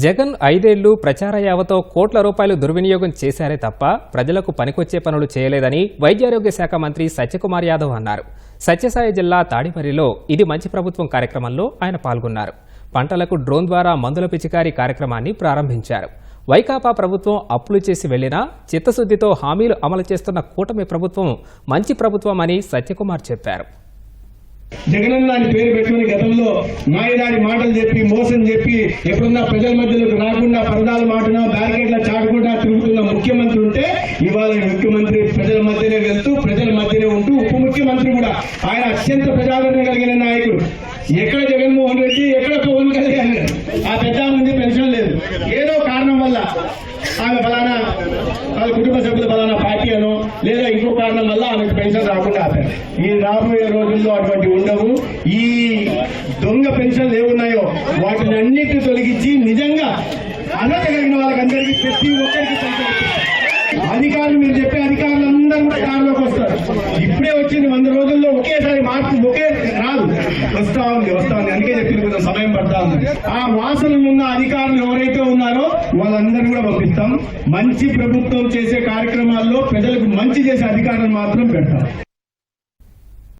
జగన్ ఐదేళ్ళు ప్రచార యావతో కోట్ల రూపాయలు దుర్వినియోగం చేశారే తప్ప ప్రజలకు పనికొచ్చే పనులు చేయలేదని వైద్యారోగ్య శాఖ మంత్రి సత్యకుమార్ యాదవ్ అన్నారు. సత్యసాయి జిల్లా తాడిమర్రిలో ఇది మంచి ప్రభుత్వం కార్యక్రమంలో ఆయన పాల్గొన్నారు. పంటలకు డ్రోన్ ద్వారా మందుల పిచికారీ కార్యక్రమాన్ని ప్రారంభించారు. వైకాపా ప్రభుత్వం అప్పులు చేసి వెళ్ళినా చిత్తశుద్దితో హామీలు అమలు చేస్తున్న కూటమి ప్రభుత్వం మంచి ప్రభుత్వం అని సత్యకుమార్ చెప్పారు. జగనన్న అని పేరు పెట్టుకుని గతంలో మాయదాడి మాటలు చెప్పి మోసం చెప్పి ఎప్పుడున్నా ప్రజల మధ్యలోకి రాకుండా పరదాలు మాటున్నా బ్యారికేడ్ల చాటకుండా తిరుగుతున్న ముఖ్యమంత్రి ఉంటే ఇవాళ ముఖ్యమంత్రి ప్రజల మధ్యనే వెళ్తూ ప్రజల మధ్యనే ఉంటూ ఉప ముఖ్యమంత్రి కూడా ఆయన అత్యంత ప్రజాదరణ కలిగిన నాయకుడు. ఎక్కడ జగన్మోహన్ రెడ్డి ఎక్కడ పవన్ కళ్యాణ్? ఆ పెద్ద మంది పెన్షన్ లేదు. ఏదో కారణం వల్ల ఆమె ఫలానా వాళ్ళ కుటుంబ సభ్యులు ఫలానా లేదా ఇంకో కారణం వల్ల ఆమెకు పెన్షన్ రాకుండా ఆపారు ఈ రాబోయే రోజుల్లో అటువంటి ఉండవు. ఈ దొంగ పెన్షన్లు ఏమున్నాయో వాటిని అన్నిటిని తొలగించి నిజంగా అర్హత కలిగిన వాళ్ళకందరికీ ప్రతి ఒక్కరికి అధికారులు మీరు చెప్పే అధికారులు అందరూ కూడా దారిలోకి వస్తారు. ఇప్పుడే వచ్చింది వంద రోజుల్లో ఒకేసారి మార్పు ఒకే రాదు. వస్తా ఉంది వస్తా ఉంది అందుకే చెప్పింది కొంచెం సమయం పడతా. ఉంది ఆ వాసనలు ఉన్న అధికారులు ఎవరైతే ఉన్నారో వాళ్ళందరినీ కూడా పంపిస్తాం. మంచి ప్రభుత్వం చేసే కార్యక్రమాల్లో ప్రజలకు మంచి చేసే అధికారులు మాత్రం పెడతాం.